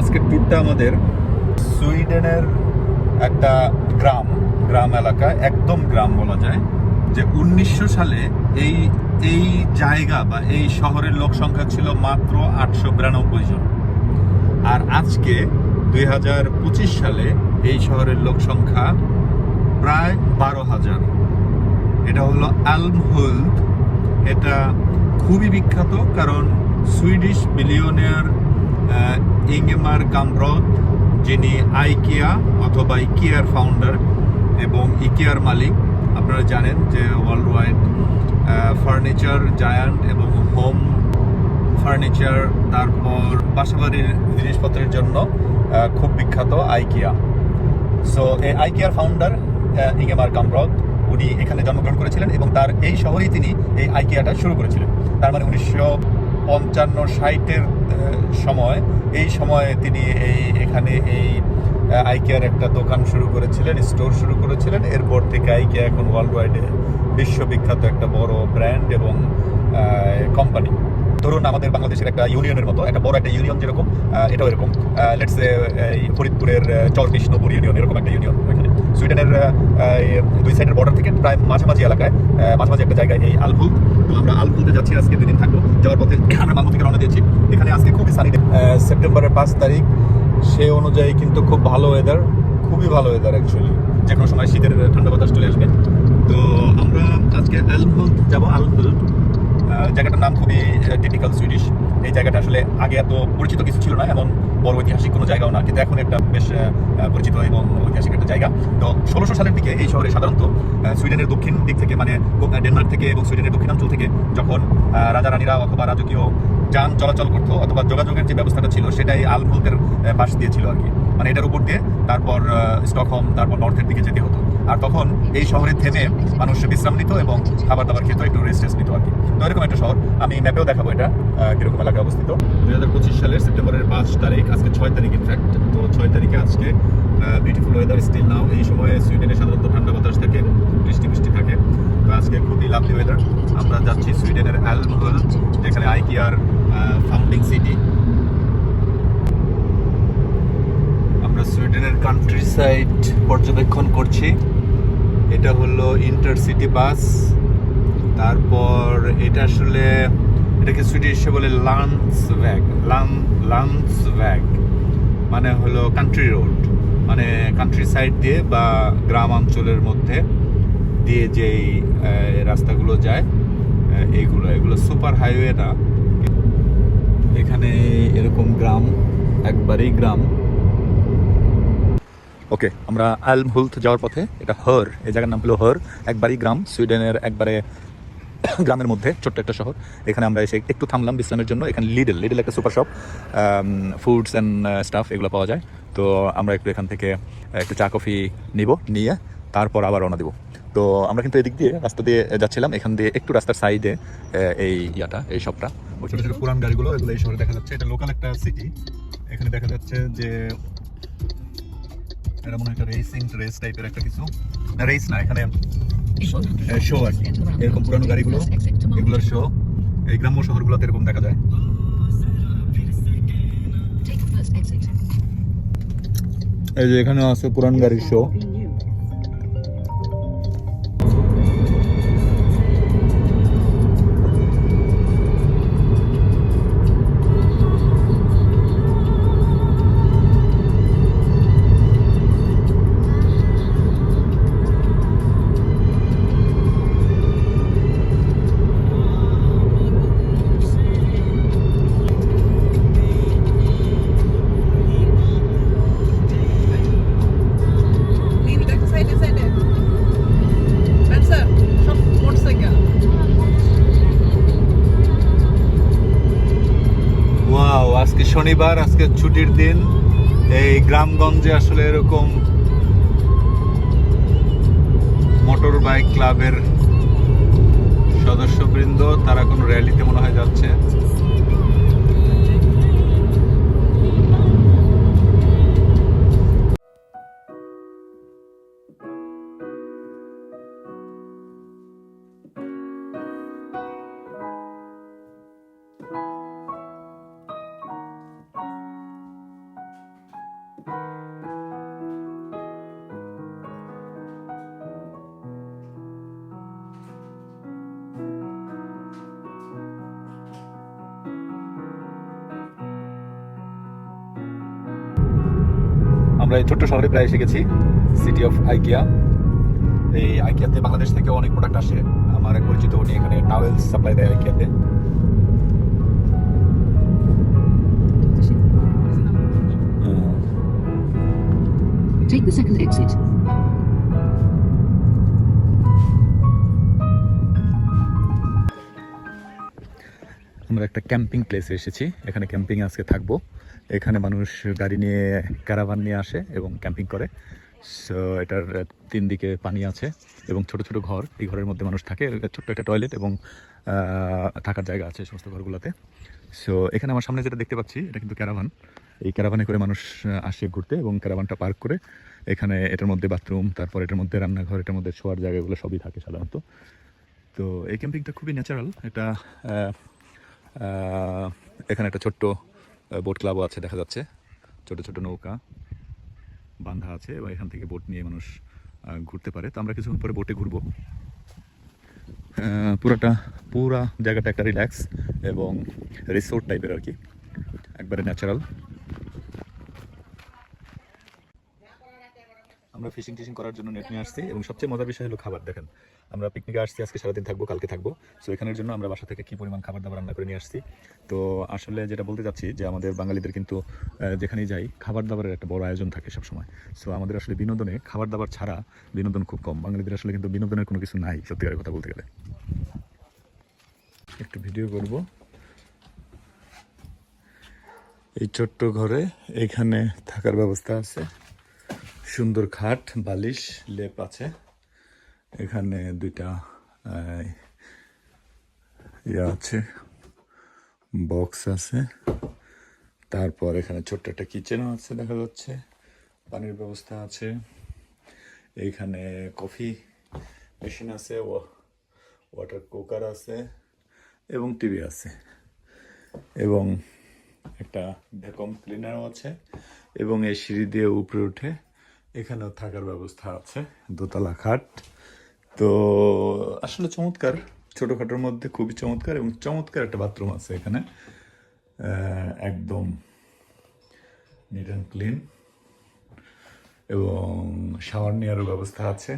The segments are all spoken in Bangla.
আজকের ট্যুরটা আমাদের সুইডেনের একটা গ্রাম গ্রাম এলাকা, একদম গ্রাম বলা যায়, যে উনিশশো সালে এই এই জায়গা বা এই শহরের লোক সংখ্যা ছিল মাত্র আটশো বিরানব্বই জন। আর আজকে দুই হাজার পঁচিশ সালে এই শহরের লোক সংখ্যা প্রায় বারো হাজার। এটা হলো আলমহুল্ড এটা খুবই বিখ্যাত কারণ সুইডিশ বিলিয়নিয়ার ইংেমার গামব্রথ যিনি আইকিয়া অথবা ইকিয়ার ফাউন্ডার এবং ইকিয়ার মালিক। আপনারা জানেন যে ওয়ার্ল্ড ওয়াইড ফার্নিচার জায়ান্ট এবং হোম ফার্নিচার তারপর বাসাবাড়ির জিনিসপত্রের জন্য খুব বিখ্যাত আইকিয়া। সো এই আইকিয়ার ফাউন্ডার ইংেমার কামব্রদ উনি এখানে জন্মগ্রহণ করেছিলেন এবং তার এই শহরেই তিনি এই আইকিয়াটা শুরু করেছিলেন। তার মানে উনিশশো পঞ্চান্ন ষাটের সময়। এই সময়ে তিনি এই, এখানে এই আইকিয়ার একটা দোকান শুরু করেছিলেন, স্টোর শুরু করেছিলেন। এরপর থেকে আইকিয়া এখন ওয়ার্ল্ড ওয়াইডে বিশ্ববিখ্যাত একটা বড় ব্র্যান্ড এবং কোম্পানি ধরুন আমাদের বাংলাদেশের একটা ইউনিয়নের মতো একটা বড় একটা ইউনিয়ন যেরকম এটাও এরকম। লেটস ফরিদপুরের চর কৃষ্ণপুর ইউনিয়ন এরকম একটা ইউনিয়ন এখানে সুইডেনের দুই সাইডের বর্ডার থেকে প্রায় মাঝামাঝি এলাকায় মাঝামাঝি একটা জায়গায় এই আলভুল তো আমরা আলভুলতে যাচ্ছি আজকে দুদিন থাকব। যাওয়ার পথে আমরা মালমো থেকে রওনা দিয়েছি। এখানে আজকে খুবই সানি সেপ্টেম্বরের পাঁচ তারিখ সে অনুযায়ী কিন্তু খুব ভালো ওয়েদার খুবই ভালো ওয়েদার অ্যাকচুয়ালি যে কোনো সময় শীতের ঠান্ডা বাতাস চলে আসবে। তো আমরা আজকে আলভুল যাব আলভুল আহ, জায়গাটার নাম খুবই টিপিক্যাল সুইডিশ এই জায়গাটা আসলে আগে এত পরিচিত কিছু ছিল না এমন বড় ঐতিহাসিক কোনো জায়গাও না, কিন্তু এখন একটা বেশ পরিচিত এবং ঐতিহাসিক একটা জায়গা। তো ষোলোশো সালের দিকে এই শহরে সাধারণত সুইডেনের দক্ষিণ দিক থেকে মানে ডেনমার্ক থেকে এবং সুইডেনের দক্ষিণাঞ্চল থেকে যখন রাজা রানীরা অথবা রাজকীয় যান চলাচল করতো অথবা যোগাযোগের যে ব্যবস্থাটা ছিল, সেটাই আলভুলতের পাশ দিয়ে ছিল আর কি। মানে এটার উপর দিয়ে তারপর স্টকহোম, তারপর নর্থের দিকে যেতে হতো। আর তখন এই শহরে থেমে মানুষ বিশ্রাম নিত এবং খাবার দাবার খেত, একটু রেস্ট টেস্ট নিত আর কি। তো এরকম একটা শহর, আমি ম্যাপেও দেখাবো এটা কীরকম এলাকায় অবস্থিত। দুই হাজার পঁচিশ সালের সেপ্টেম্বরের পাঁচ তারিখ, আজকে ছয় তারিখ ইনফ্যাক্ট তো ছয় তারিখে আজকে বিউটিফুল ওয়েদার স্টিল নাও এই সময়ে সুইডেনে সাধারণত ঠান্ডা বাতাস থাকে এবং বৃষ্টি বৃষ্টি থাকে তো আজকে খুবই লাভলি ওয়েদার আমরা যাচ্ছি সুইডেনের অ্যালমহল যেখানে আইকিয়ার ফাউন্ডিং সিটি আমরা সুইডেনের কান্ট্রি সাইড পর্যবেক্ষণ করছি। এটা হলো ইন্টারসিটি বাস। তারপর এটা আসলে, এটাকে সুইডিশে বলে লান্স ভ্যাগ লান লান্স ভ্যাগ মানে হলো কান্ট্রি রোড মানে কান্ট্রি সাইড দিয়ে বা গ্রাম অঞ্চলের মধ্যে দিয়ে যেই রাস্তাগুলো যায় এইগুলো, এগুলো সুপার হাইওয়ে না। এখানে এরকম গ্রাম, একবারেই গ্রাম। ওকে, আমরা আলমহুলথ যাওয়ার পথে, এটা হর, এই জায়গার নাম হলো হর, একবারই গ্রাম, সুইডেনের একবারে গ্রামের মধ্যে, ছোট্ট একটা শহর। এখানে আমরা এসে একটু থামলাম বিশ্রামের জন্য, এখানে লিডল লিডল একটা super shop foods and stuff এগুলো পাওয়া যায়। তো আমরা একটু এখান থেকে একটু চা, কফি নিব, নিয়ে তারপর আবার রওনা দিব। তো আমরা কিন্তু এদিক দিয়ে, রাস্তা দিয়ে যাচ্ছিলাম। এখান দিয়ে একটু রাস্তার সাইডে এই ইয়াটা, এই শপটা ছোটো ছোটো পুরান গাড়িগুলো, এগুলো এই শহরে দেখা যাচ্ছে। এটা লোকাল একটা সিটি এখানে দেখা যাচ্ছে যে এটা মনে হয় একটা রেসিং রেস টাইপের একটা কিছু। না রেস না এখানে শো আর কি। এরকম পুরানো গাড়িগুলো এগুলোর শো এই গ্রাম্য শহরগুলোতে এরকম দেখা যায়. এই যে এখানে আছে পুরান গাড়ির শো শনিবার, আজকে ছুটির দিন। এই গ্রামগঞ্জে আসলে এরকম মোটর বাইক ক্লাবের সদস্যবৃন্দ, তারা কোনো র্যালিতে মনে হয় যাচ্ছে। শহরে প্রায় এসে গেছি সিটি অফ আইকিয়া এই আইকিয়াতে বাংলাদেশ থেকে অনেক প্রোডাক্ট আসে। আমার এক পরিচিত উনি এখানে টাওয়েলস সাপ্লাই দেয় আইকিয়াতে Take the second exit. আমরা একটা ক্যাম্পিং প্লেসে এসেছি। এখানে ক্যাম্পিং আজকে থাকব। এখানে মানুষ গাড়ি নিয়ে ক্যারাভান নিয়ে আসে এবং ক্যাম্পিং করে। সো এটার তিন দিকে পানি আছে এবং ছোট ছোট ঘর। এই ঘরের মধ্যে মানুষ থাকে। ছোট্ট একটা টয়লেট এবং থাকার জায়গা আছে সমস্ত ঘরগুলোতে। সো এখানে আমার সামনে যেটা দেখতে পাচ্ছি, এটা কিন্তু ক্যারাভান। এই ক্যারাভানে করে মানুষ আসে ঘুরতে এবং ক্যারাভানটা পার্ক করে। এখানে এটার মধ্যে বাথরুম, তারপর এটার মধ্যে রান্নাঘর, এটার মধ্যে শোয়ার জায়গাগুলো সবই থাকে সাধারণত। তো, এই ক্যাম্পিংটা খুবই ন্যাচারাল এটা এখানে একটা ছোট্ট বোট ক্লাবও আছে, দেখা যাচ্ছে। ছোট ছোট নৌকা বান্ধা আছে এবং এখান থেকে বোট নিয়ে মানুষ ঘুরতে পারে। তো আমরা কিছুক্ষণ পরে বোটে ঘুরবো। পুরাটা, পুরা জায়গাটা একটা রিল্যাক্স এবং রিসোর্ট টাইপের আর কি। একবারে ন্যাচারাল আমরা ফিশিং টিশিং করার জন্য নেট নিয়ে আসছি এবং সবচেয়ে মজার বিষয় হলো খাবার। দেখেন, আমরা পিকনিকে আসছি, আজকে সারাদিন থাকব, কালকে থাকব। সো এখানের জন্য আমরা বাসা থেকে কি পরিমাণ খাবার দাবার রান্না করে নিয়ে আসছি? তো, আসলে যেটা বলতে চাচ্ছি যে, আমাদের বাঙালিদের কিন্তু যেখানেই যাই, খাবার দাবারের একটা বড় আয়োজন থাকে সবসময়। সো আমাদের আসলে বিনোদনে খাবার দাবার ছাড়া বিনোদন খুব কম। বাঙালিদের আসলে কিন্তু বিনোদনের কোনো কিছু নাই সত্যিকারের কথা বলতে গেলে। একটু ভিডিও করব। এই ছোট্ট ঘরে এখানে থাকার ব্যবস্থা আছে। সুন্দর খাট, বালিশ, লেপ আছে। এখানে দুইটা ইয়ে আছে, বক্স আছে। তারপর এখানে ছোট্ট একটা কিচেনও আছে দেখা যাচ্ছে, পানির ব্যবস্থা আছে। এইখানে কফি মেশিন আছে ওয়াটার কুকার আছে এবং টিভি আছে। এবং একটা ভ্যাকুম ক্লিনারও আছে এবং এই সিঁড়ি দিয়ে উপরে উঠে এখানেও থাকার ব্যবস্থা আছে। দোতলা খাট। তো আসলে চমৎকার। ছোটোখাটোর মধ্যে খুবই চমৎকার এবং চমৎকার একটা বাথরুম আছে এখানে। একদম নিট অ্যান্ড ক্লিন এবং শাওয়ার নেওয়ারও ব্যবস্থা আছে।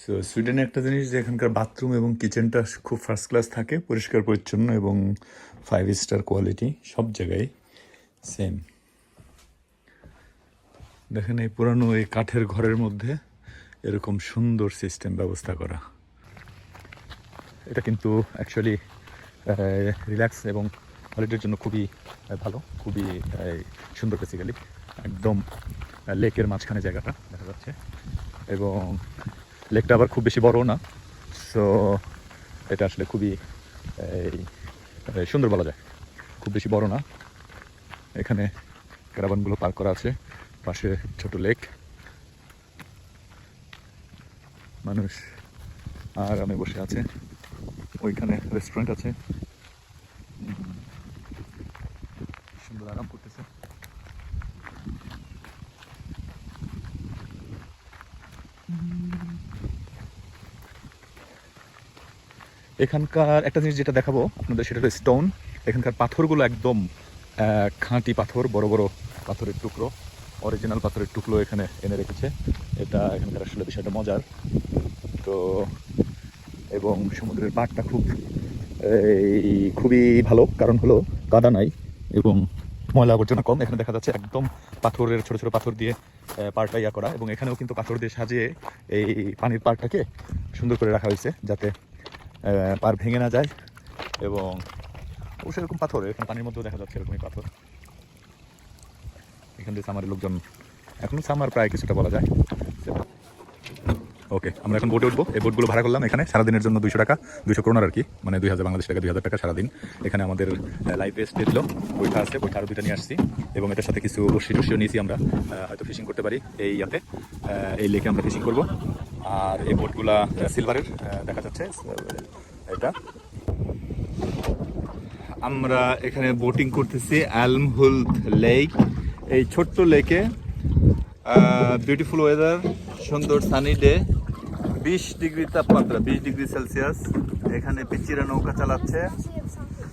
সো সুইডেনে একটা জিনিস যে এখানকার বাথরুম এবং কিচেনটা খুব ফার্স্ট ক্লাস থাকে, পরিষ্কার, পরিচ্ছন্ন এবং ফাইভ স্টার কোয়ালিটি সব জায়গায় সেম দেখেন এই পুরানো এই কাঠের ঘরের মধ্যে এরকম সুন্দর সিস্টেম ব্যবস্থা করা। এটা কিন্তু অ্যাকচুয়ালি রিল্যাক্স এবং হলিডের জন্য খুবই ভালো, খুবই সুন্দর বেসিক্যালি একদম লেকের মাঝখানে জায়গাটা দেখা যাচ্ছে। এবং লেকটা আবার খুব বেশি বড় না। সো এটা আসলে খুবই সুন্দর বলা যায়। খুব বেশি বড় না। এখানে ক্যারাবানগুলো পার্ক করা আছে। পাশে ছোট লেক। মানুষ আরামে বসে আছে। ওইখানে রেস্টুরেন্ট আছে। সুন্দর আরাম করতেছে। এখানকার একটা জিনিস যেটা দেখাবো আপনাদের, সেটা হলো স্টোন এখানকার পাথরগুলো একদম খাঁটি পাথর, বড় বড় পাথরের টুকরো। অরিজিনাল পাথরের টুকরো এখানে এনে রেখেছে। এটা এখানকার আসলে বিষয়টা মজার। তো, এবং সমুদ্রের পাড়টা খুব, এই খুবই ভালো। কারণ হলো কাদা নাই এবং ময়লা আবর্জনা কম। এখানে দেখা যাচ্ছে একদম পাথরের ছোট ছোট পাথর দিয়ে পাড়টা ইয়া করা। এবং এখানেও কিন্তু পাথর দিয়ে সাজিয়ে এই পানির পাড়টাকে সুন্দর করে রাখা হয়েছে যাতে পার ভেঙে না যায়। এবং অবশ্য এরকম পাথর এখানে পানির মধ্যেও দেখা যাচ্ছে এরকমই পাথর। এখান থেকে সামারের লোকজন, এখনও সামার প্রায় কিছুটা বলা যায়। ওকে আমরা এখন বোটে উঠবো। এই বোটগুলো ভাড়া করলাম এখানে, সারাদিনের জন্য দুইশো টাকা, দুইশো করোনার আর কি মানে দুই হাজার বাংলাদেশ টাকা, দুই হাজার টাকা সারাদিন। এখানে আমাদের লাইফ বেস্ট দিল বইটা আছে বইটা আরও দুইটা নিয়ে আসছি। এবং এটার সাথে কিছু বসি টসিও নিয়েছি আমরা হয়তো ফিশিং করতে পারি এই ইয়াতে। এই লেকে আমরা ফিশিং করব। আর এই বোটগুলা সিলভারের দেখা যাচ্ছে এটা। আমরা এখানে বোটিং করতেছি অ্যালমহুল লেক এই ছোট্ট লেকে বিউটিফুল ওয়েদার সুন্দর সানি ডে বিশ ডিগ্রি তাপমাত্রা, বিশ ডিগ্রি সেলসিয়াস। এখানে পিচিরা নৌকা চালাচ্ছে।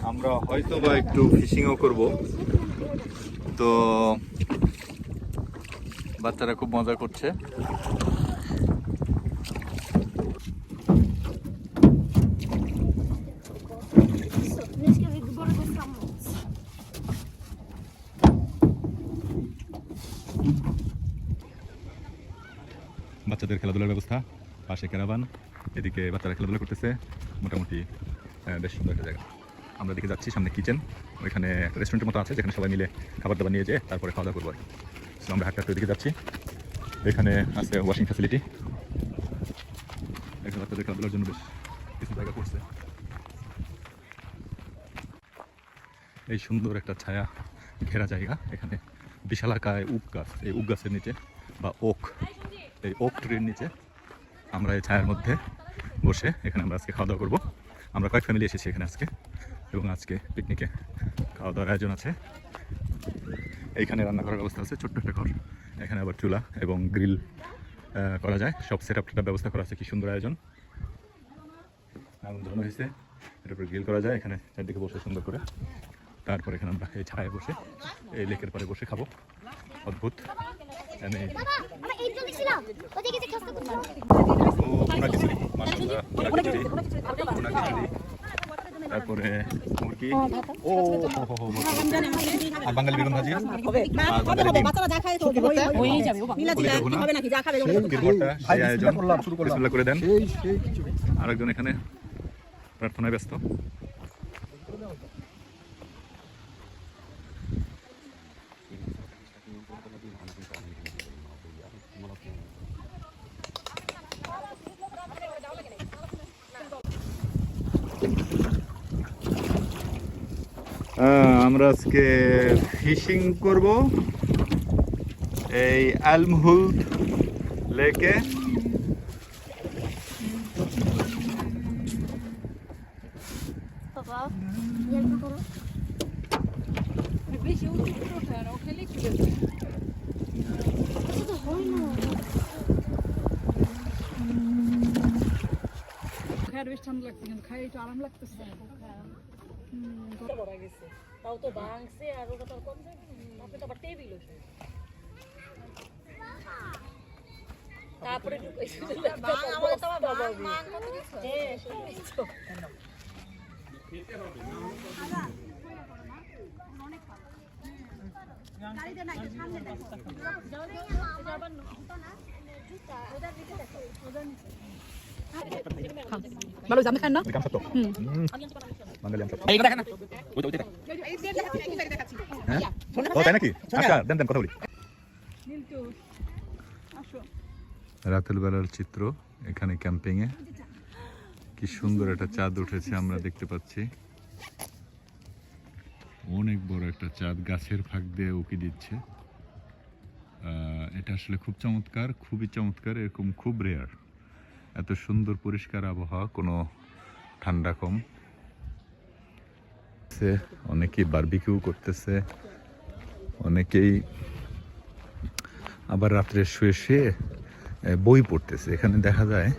আমরা হয়তো বা একটু ফিশিংও করব। তো, বাচ্চারা খুব মজা করছে। খেলাধুলার ব্যবস্থা পাশে ক্যারাভান এদিকে বাচ্চারা খেলাধুলা করতেছে মোটামুটি বেশ সুন্দর একটা জায়গা। আমরা দিকে যাচ্ছি সামনে কিচেন ওইখানে রেস্টুরেন্টের মতো আছে যেখানে সবাই মিলে খাবার দাবার নিয়ে যেয়ে তারপরে খাওয়া দাওয়া করব আর কি। So, আমরা হাঁটতে ওইদিকে যাচ্ছি। এখানে আছে ওয়াশিং ফ্যাসিলিটি এখানে বাচ্চাদের খেলাধুলার জন্য বেশ কিছু জায়গা করছে। এই সুন্দর একটা ছায়া ঘেরা জায়গা এখানে। বিশালাকায় উক গাছ এই উক গাছের নিচে বা ওক এই ওক ট্রির নিচে আমরা এই ছায়ার মধ্যে বসে এখানে আমরা আজকে খাওয়া দাওয়া করব। আমরা কয়েক ফ্যামিলি এসেছি এখানে আজকে এবং আজকে পিকনিকে খাওয়া দাওয়ার আয়োজন আছে। এইখানে রান্না করার ব্যবস্থা আছে, ছোট্ট একটা ঘর। এখানে আবার চুলা এবং গ্রিল করা যায়। সব সেট আপটা ব্যবস্থা করা আছে, কি সুন্দর আয়োজন। আগুন ধরানো হয়েছে, এটার উপরে গ্রিল করা যায়, এখানে চারদিকে বসে সুন্দর করে। তারপর এখানে আমরা এই ছায়ায় বসে এই লেকের পরে বসে খাব। অদ্ভুত এনে তারপরে মুরগি ও আর বাঙালি বেগুন ভাজি হয়ে বিসমিল্লাহ করে দেন আরেকজন এখানে প্রার্থনায় ব্যস্ত আমরা আজকে ফিশিং করব এই আলমহুল লেকে। বাবা। হেল্প করো বেশি উঠে ওঠে ও খেলে কি তো না খায় বেশ ঠান্ডা লাগছে খাই একটু আরাম লাগতেছে। তাও তো ভাঙছে আর ওটা তো কম যায় আপনি তো আবার টেবিল হয়েছে তারপরে আমাদের তো আবার বাবা হ্যাঁ না। হ্যাঁ? ও তাই নাকি? আচ্ছা দেন দেন কথা বলি। রাতের বেলার চিত্র এখানে ক্যাম্পিং এ কি সুন্দর একটা চাঁদ উঠেছে আমরা দেখতে পাচ্ছি। অনেক বড় একটা চাঁদ গাছের ফাঁক দিয়ে উকি দিচ্ছে। এটা আসলে খুব চমৎকার খুবই চমৎকার এরকম খুব রেয়ার এত সুন্দর পরিষ্কার আবহাওয়া কোনো ঠান্ডা কম। অনেকেই বারবিকিউ করতেছে, অনেকেই আবার রাত্রে শুয়ে শুয়ে বই পড়তেছে। এখানে দেখা যায়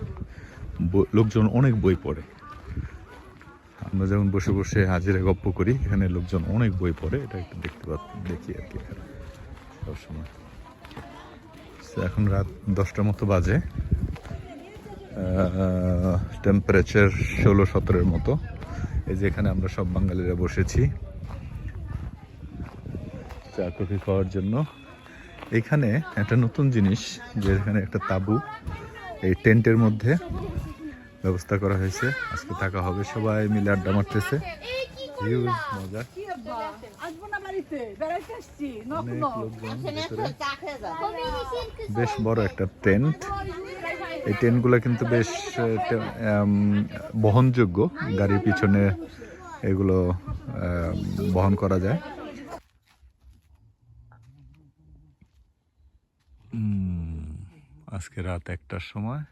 লোকজন অনেক বই পড়ে। আমরা যেমন বসে বসে হাজিরে গপ্প করি, এখানে লোকজন অনেক বই পড়ে, এটা একটু দেখতে দেখি আর কি এখানে, সবসময়। এখন রাত দশটার মতো বাজে টেম্পারেচার ষোলো সতেরোর মতো। এই যে এখানে আমরা সব বাঙালিরা বসেছি। চা কফি খাওয়ার জন্য। এখানে একটা নতুন জিনিস যে এখানে একটা তাবু। এই টেন্টের মধ্যে ব্যবস্থা করা হয়েছে। আজকে থাকা হবে সবাই মিলে আড্ডা মারতেছে। মজা। বেশ বড় একটা টেন্ট। এই টেন্টগুলো কিন্তু বেশ বহনযোগ্য। গাড়ির পিছনে এগুলো বহন করা যায়। আজকে রাত একটার সময়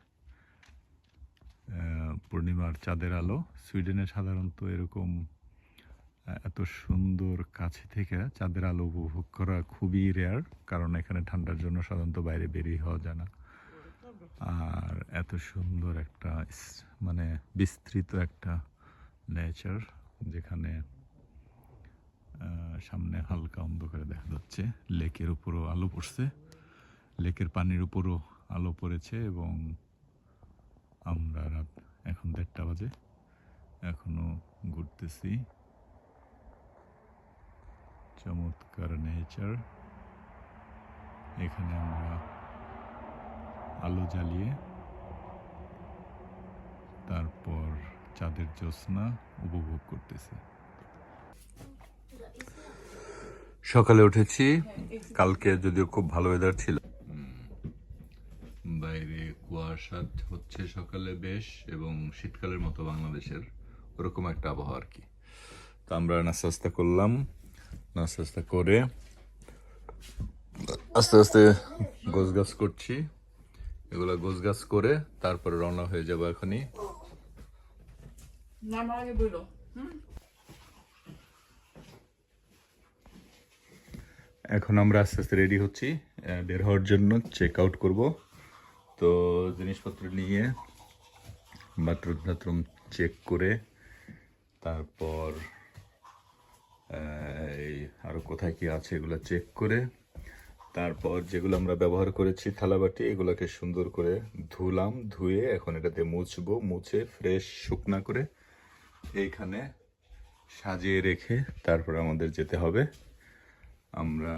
পূর্ণিমার চাঁদের আলো। সুইডেনে সাধারণত এরকম এত সুন্দর কাছে থেকে চাঁদের আলো উপভোগ করা খুবই রেয়ার কারণ এখানে ঠান্ডার জন্য সাধারণত বাইরে বেরিয়ে হওয়া যায় না। আর এত সুন্দর একটা মানে বিস্তৃত একটা নেচার যেখানে সামনে হালকা অন্ধকারে দেখা যাচ্ছে। লেকের উপরও আলো পড়ছে। লেকের পানির উপরও আলো পড়েছে এবং আমরা রাত এখন দেড়টা বাজে। এখনও ঘুরতেছি। চমৎকার নেচার এখানে আমরা আলো জ্বালিয়ে তারপর চাঁদের জ্যোৎস্না উপভোগ করতেছি। সকালে উঠেছি কালকে যদিও খুব ভালো ওয়েদার ছিল। বাইরে কুয়াশা হচ্ছে সকালে বেশ এবং শীতকালের মতো বাংলাদেশের ওরকম একটা আবহাওয়া আর কি। তো আমরা নাস্তা আস্তা করলাম নাস্তা আস্তা করে আস্তে আস্তে গোছ গাছ করছি। এগুলো গোছ গাছ করে তারপরে রওনা হয়ে যাব এখনই। এখন আমরা আস্তে আস্তে রেডি হচ্ছি বের হওয়ার জন্য চেক আউট করব। তো জিনিসপত্র নিয়ে বাথরুম টাথরুম চেক করে তারপর এই আরও কোথায় কি আছে এগুলো চেক করে তারপর যেগুলো আমরা ব্যবহার করেছি, থালাবাটি, এগুলোকে সুন্দর করে ধুলাম, ধুয়ে এখন এটাতে মুছবো। মুছে ফ্রেশ শুকনা করে এইখানে সাজিয়ে রেখে তারপর আমাদের যেতে হবে। আমরা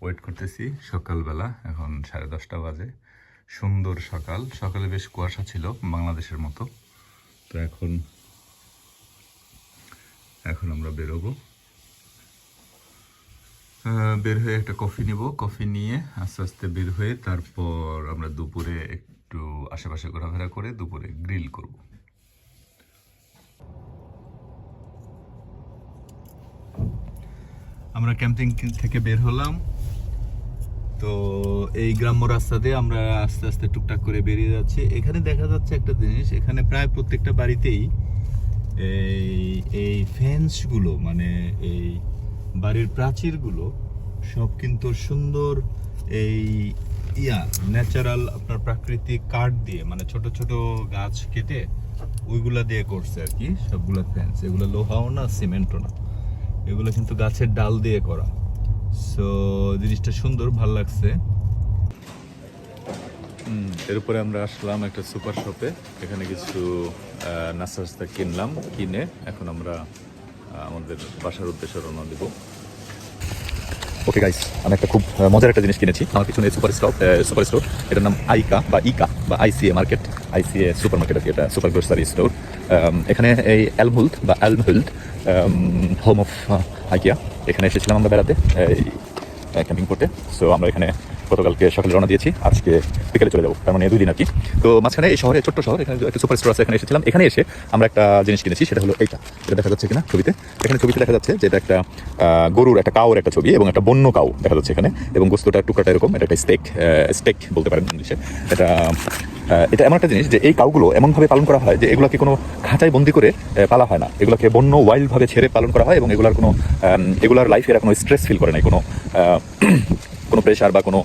ওয়েট করতেছি সকালবেলা, এখন সাড়ে দশটা বাজে। সুন্দর সকাল। সকালে বেশ কুয়াশা ছিল বাংলাদেশের মতো। তো এখন এখন আমরা বেরোবো। বের হয়ে একটা কফি নিব। কফি নিয়ে আস্তে আস্তে বের হয়ে তারপর আমরা দুপুরে একটু আশেপাশে ঘোরাফেরা করে দুপুরে গ্রিল করব। আমরা ক্যাম্পিং থেকে বের হলাম। তো এই গ্রাম্য রাস্তা দিয়ে আমরা আস্তে আস্তে টুকটাক করে বেরিয়ে যাচ্ছি। এখানে দেখা যাচ্ছে একটা জিনিস, এখানে প্রায় প্রত্যেকটা বাড়িতেই এই এই ফেন্সগুলো মানে এই বাড়ির প্রাচীরগুলো সব কিন্তু সুন্দর এই ইয়া ন্যাচারাল আপনার প্রাকৃতিক কাঠ দিয়ে মানে ছোট ছোট গাছ কেটে ওইগুলা দিয়ে করছে আর কি, সবগুলো ফেন্স এগুলো লোহাও না সিমেন্টও না। এগুলো কিন্তু গাছের ডাল দিয়ে করা। সো জিনিসটা সুন্দর, ভালো লাগছে। এরপরে আমরা আসলাম একটা সুপার শপে। এখানে কিছু নাস্তা কিনলাম, কিনে এখন আমরা আমাদের বাসার উদ্দেশ্যে রওনা দেবো। ওকে গাইস আমি একটা খুব মজার একটা জিনিস কিনেছি। আমার পিছনে সুপার স্টপ সুপার স্টোর। এটার নাম আইকা বা ইকা বা ICA market. ICA super market আর কি এটা, সুপার গ্রোসারি স্টোর। এখানে এই অ্যালমহুল্ট বা অ্যালমহুল্ট হোম অফ আইকিয়া। এখানে এসেছিলাম আমরা বেড়াতে, এই ক্যাম্পিং করতে। সো আমরা এখানে গতকালকে সকালে রওনা দিয়েছি। আজকে বিকেলে চলে যাব। তার মানে দুই দিন আর কি। তো মাঝখানে এই শহরে, ছোট্ট শহর, এখানে একটা সুপার স্টোর আছে এখানে এসেছিলাম। এখানে এসে আমরা একটা জিনিস কিনেছি, সেটা হলো এইটা। এটা দেখা যাচ্ছে কিনা ছবিতে? এখানে ছবিতে দেখা যাচ্ছে যে এটা একটা গরুর একটা কাউর একটা ছবি এবং একটা বন্য কাউ দেখা যাচ্ছে এখানে এবং গোস্তটার টুকরাটা এরকম। এটা একটা স্টেক স্টেক বলতে পারেন ইংলিশে। এটা এটা এমন একটা জিনিস যে এই কাউগুলো এমনভাবে পালন করা হয় যে এগুলোকে কোনো খাঁচায় বন্দি করে পালা হয় না। এগুলোকে বন্য ওয়াইল্ডভাবে ছেড়ে পালন করা হয় এবং এগুলার কোনো এগুলার লাইফে এরা কোনো স্ট্রেস ফিল করে নাই, কোনো কোনো প্রেশার বা কোনো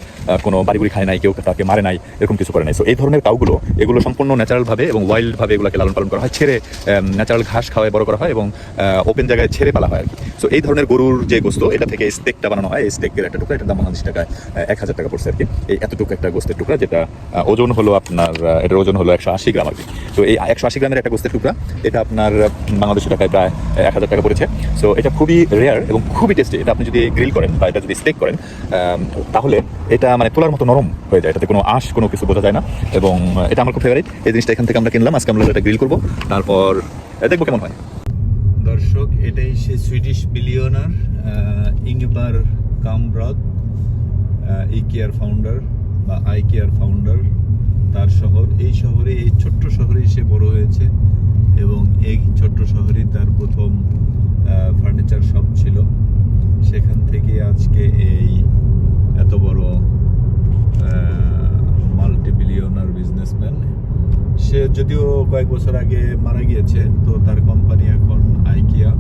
কোনো বাড়িগুড়ি খায় নাই, কেউ তাকে মারে নাই, এরকম কিছু করে নাই। সো এই ধরনের কাউগুলো, এগুলো সম্পূর্ণ ন্যাচারালভাবে এবং ওয়াইল্ডভাবে এগুলোকে লালন পালন করা হয়। ছেড়ে ন্যাচারাল ঘাস খাওয়ায় বড় করা হয় এবং ওপেন জায়গায় ছেড়ে পালা হয় আর কি। সো এই ধরনের গরুর যে গোস্ত, এটা থেকে স্টেকটা বানানো হয়। এই স্টেকের একটা টুকরা, এটার দাম বাংলাদেশ টাকায় এক হাজার টাকা পড়ছে আর কি। এই এতটুকু একটা গোস্তের টুকরা, যেটা ওজন হলো আপনার এটার ওজন হলো একশো আশি গ্রাম আর কি। তো এই একশো আশি গ্রামের একটা গোস্তের টুকরা, এটা আপনার বাংলাদেশি টাকায় প্রায় এক হাজার টাকা পড়েছে। সো এটা খুবই রেয়ার এবং খুবই টেস্টি এটা আপনি যদি গ্রিল করেন বা এটা যদি স্টেক করেন তাহলে এটা মানে তোলার মতো নরম হয়ে যায়। এটাতে কোনো আঁশ, কোনো কিছু বোঝা যায় না। এবং এটা আমার খুব ফেভারিট এই জিনিসটা এখান থেকে আমরা কিনলাম। আজকে আমরা এটা গ্রিল করব। তারপর দেখব কেমন হয়। দর্শক, এটাই সে সুইডিশ বিলিয়নার ইংবার কামব্রদ ইকিয়ার ফাউন্ডার বা আইকিয়ার ফাউন্ডার তার শহর, এই শহরে, এই ছোট্ট শহরেই সে বড় হয়েছে। এবং এই ছোট্ট শহরে তার প্রথম ফার্নিচার শপ ছিল। সেখান থেকে আজকে এই এত বড় মাল্টি বিলিয়নার বিজনেসম্যান সে যদিও কয়েক বছর আগে মারা গিয়েছে, তো তার কোম্পানি এখন আইকিয়া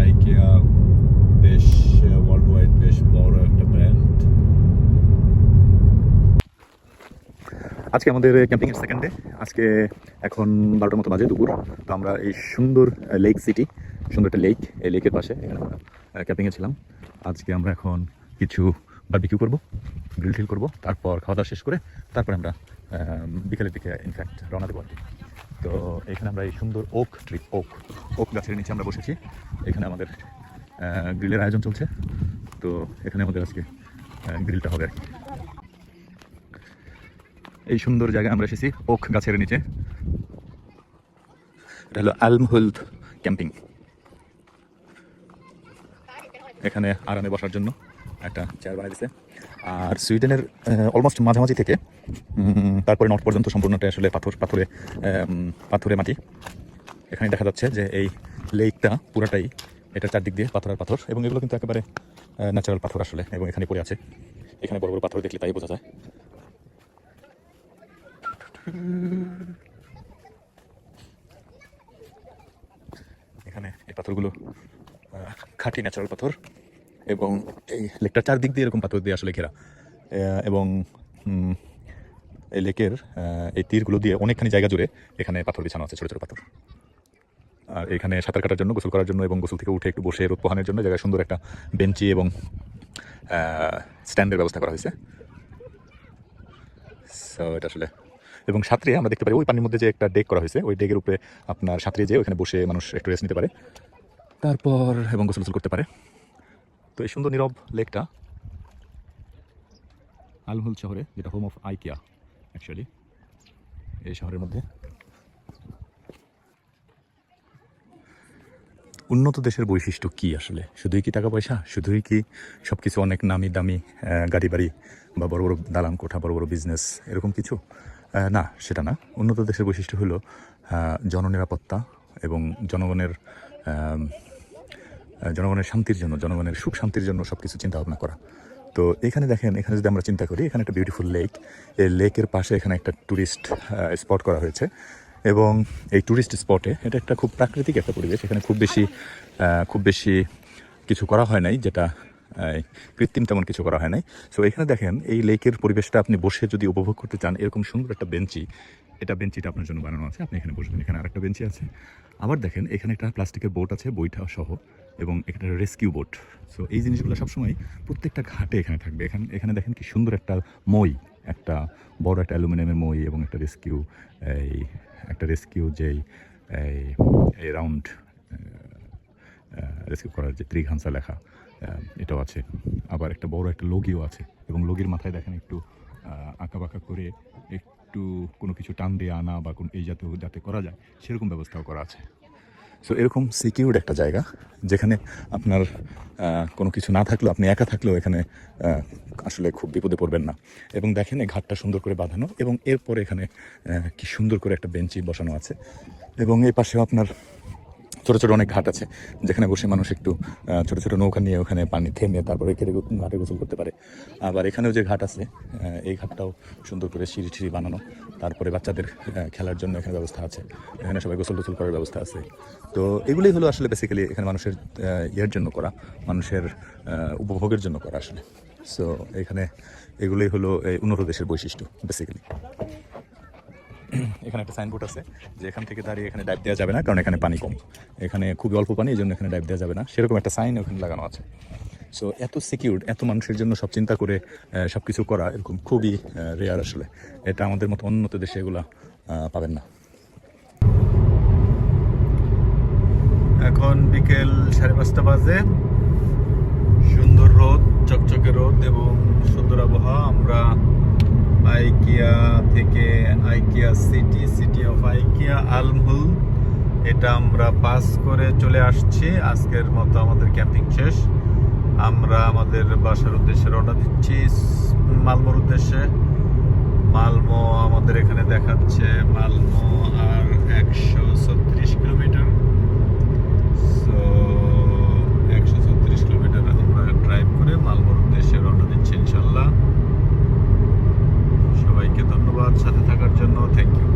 আইকিয়া বেশ ওয়ার্ল্ড ওয়াইড বেশ বড় একটা ব্র্যান্ড আজকে আমাদের ক্যাম্পিং এর সেকেন্ড আজকে এখন বারোটার মতো বাজে, দুপুর। তো আমরা এই সুন্দর লেক সিটি সুন্দর একটা লেক এই লেকের পাশে ক্যাম্পিংয়ে ছিলাম। আজকে আমরা এখন কিছু বারবিকিউ করব গ্রিল টিল করব, তারপর খাওয়া দাওয়া শেষ করে তারপরে আমরা বিকেলের দিকে ইনফ্যাক্ট রওনা দেবো আর কি তো এখানে আমরা এই সুন্দর ওক ট্রি ওক ওক গাছের নিচে আমরা বসেছি। এখানে আমাদের গ্রিলের আয়োজন চলছে। তো এখানে আমাদের আজকে গ্রিলটা হবে আর কি এই সুন্দর জায়গায় আমরা এসেছি ওক গাছের নিচে। এটা হলো আলমহুল ক্যাম্পিং এখানে আরামে বসার জন্য একটা চেয়ার বানিয়ে দিছে। আর সুইডেনের অলমোস্ট মাঝামাঝি থেকে তারপরে নর্থ পর্যন্ত সম্পূর্ণটা আসলে পাথর, পাথরে পাথরে মাটি। এখানে দেখা যাচ্ছে যে এই লেকটা পুরাটাই এটা চারদিক দিয়ে পাথর আর পাথর এবং এগুলো কিন্তু একেবারে ন্যাচারাল পাথর আসলে এবং এখানে পড়ে আছে। এখানে বড় বড় পাথর দেখলে তাই বোঝা যায়। এখানে এই পাথরগুলো খাঁটি ন্যাচারাল পাথর এবং এই লেকটার চারদিক দিয়ে এরকম পাথর দিয়ে আসলে ঘেরা। এবং এই লেকের এই তীরগুলো দিয়ে অনেকখানি জায়গা জুড়ে এখানে পাথর বিছানো আছে, ছোটো ছোটো পাথর। আর এখানে সাঁতার কাটার জন্য, গোসল করার জন্য এবং গোসল থেকে উঠে একটু বসে রোদ পোহানোর জন্য জায়গায় সুন্দর একটা বেঞ্চি এবং স্ট্যান্ডের ব্যবস্থা করা হয়েছে। সো এটা আসলে, এবং সাঁতরে আমরা দেখতে পারি, ওই পানির মধ্যে যে একটা ডেক করা হয়েছে, ওই ডেকের উপরে আপনার সাঁতরে যেয়ে ওখানে বসে মানুষ একটু রেস্ট নিতে পারে। তারপর এবং গোসল গোসল করতে পারে। তো এই সুন্দর নীরব লেকটা আলমহুল শহরে, যেটা হোম অফ আইকিয়া অ্যাকচুয়ালি এই শহরের মধ্যে। উন্নত দেশের বৈশিষ্ট্য কি আসলে? শুধুই কি টাকা পয়সা শুধুই কি সব কিছু অনেক নামি দামি গাড়ি বাড়ি বা বড় বড় দালান কোঠা, বড় বড় বিজনেস এরকম কিছু? না, সেটা না। উন্নত দেশের বৈশিষ্ট্য হলো জননিরাপত্তা এবং জনগণের জনগণের শান্তির জন্য, জনগণের সুখ শান্তির জন্য সব কিছু চিন্তা ভাবনা করা। তো এখানে দেখেন, এখানে যদি আমরা চিন্তা করি, এখানে একটা বিউটিফুল লেক এই লেকের পাশে এখানে একটা ট্যুরিস্ট স্পট করা হয়েছে। এবং এই ট্যুরিস্ট স্পটে এটা একটা খুব প্রাকৃতিক একটা পরিবেশ, এখানে খুব বেশি খুব বেশি কিছু করা হয় নাই, যেটা কৃত্রিম তেমন কিছু করা হয় নাই। সো এখানে দেখেন, এই লেকের পরিবেশটা আপনি বসে যদি উপভোগ করতে চান, এরকম সুন্দর একটা বেঞ্চি, এটা বেঞ্চিটা আপনার জন্য বানানো আছে, আপনি এখানে বসবেন, এখানে আরেকটা বেঞ্চি আছে। আবার দেখেন, এখানে একটা প্লাস্টিকের বোট আছে, বইটা সহ। এবং একটা রেস্কিউ বোট সো এই জিনিসগুলো সবসময় প্রত্যেকটা ঘাটে এখানে থাকবে। এখানে এখানে দেখেন কি সুন্দর একটা মই, একটা বড় একটা অ্যালুমিনিয়ামের মই এবং একটা রেস্কিউ এই, একটা রেস্কিউ যেই এই রাউন্ড রেস্কিউ করার যে ত্রিঘান্সা লেখা এটাও আছে। আবার একটা বড় একটা লগিও আছে এবং লগির মাথায় দেখেন একটু আঁকা বাঁকা করে একটু কোনো কিছু টান দিয়ে আনা বা কোনো, এই জাতীয়, যাতে করা যায়, সেরকম ব্যবস্থাও করা আছে। সো এরকম সিকিউরড একটা জায়গা যেখানে আপনার কোনো কিছু না থাকলেও, আপনি একা থাকলেও এখানে আসলে খুব বিপদে পড়বেন না। এবং দেখেন, এই ঘাটটা সুন্দর করে বাঁধানো এবং এরপরে এখানে কি সুন্দর করে একটা বেঞ্চি বসানো আছে। এবং এই পাশেও আপনার ছোটো ছোটো অনেক ঘাট আছে, যেখানে বসে মানুষ একটু ছোটো ছোটো নৌকা নিয়ে ওখানে পানি থেমে তারপরে কেটে ঘাটে গোসল করতে পারে। আবার এখানেও যে ঘাট আছে এই ঘাটটাও সুন্দর করে সিঁড়ি টিড়ি বানানো। তারপরে বাচ্চাদের খেলার জন্য এখানে ব্যবস্থা আছে। এখানে সবাই গোসল টোসল করার ব্যবস্থা আছে। তো এগুলোই হলো আসলে বেসিক্যালি এখানে মানুষের ইয়ের জন্য করা, মানুষের উপভোগের জন্য করা আসলে। সো এখানে এগুলোই হলো এই উন্নত দেশের বৈশিষ্ট্য বেসিক্যালি এখানে একটা সাইনবোর্ড আছে, যে এখান থেকে দাঁড়িয়ে এখানে ডাইভ দেওয়া যাবে না, কারণ এখানে পানি কম। এখানে খুবই অল্প পানি এই জন্য এখানে ডাইভ দেওয়া যাবে না। সেরকম একটা সাইন ওখানে লাগানো আছে। সো এত সিকিউরড এত মানুষের জন্য সব চিন্তা করে সব কিছু করা এরকম খুবই রেয়ার আসলে। এটা আমাদের মতো উন্নত দেশে এগুলো পাবেন না। এখন বিকেল সাড়ে পাঁচটা বাজে। সুন্দর রোদ, চকচকে রোদ এবং সুন্দর আবহাওয়া। আমরা আইকিয়া থেকে IKEA city city of IKEA, Almhult. এটা আমরা পাস করে চলে আসছি। আজকের মতো আমাদের ক্যাম্পিং শেষ। আমরা আমাদের বাসার উদ্দেশ্যে রওনা দিচ্ছি মালমোর উদ্দেশ্যে। মালমো আমাদের এখানে দেখাচ্ছে। মালমো আর একশো ছত্রিশ কিলোমিটার। সাথে থাকার জন্য থ্যাংক ইউ